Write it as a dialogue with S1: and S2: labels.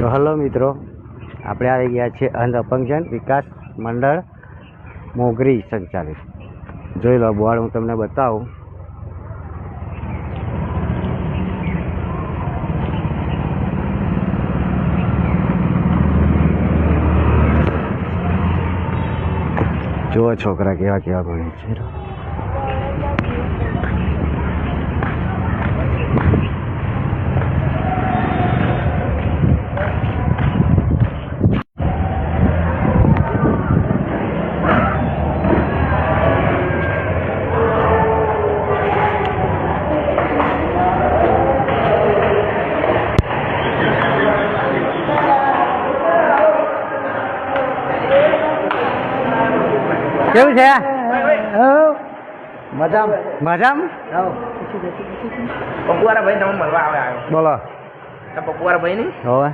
S1: તો હલો મિત્રો, આપણે આવી ગયા છીએ અંધ વિકાસ મંડળ મોગરી સંચાલિત. જોઈ લો બોર્ડ હું તમને બતાવું. જુઓ છોકરા કેવા કેવા ભણે છે. કેવું છે? મજામ. મજામ?
S2: પપ્પુવાળા ભાઈ તમે મળવા આવે
S1: બોલો.
S2: પપુવારા ભાઈ નહીં
S1: હવે.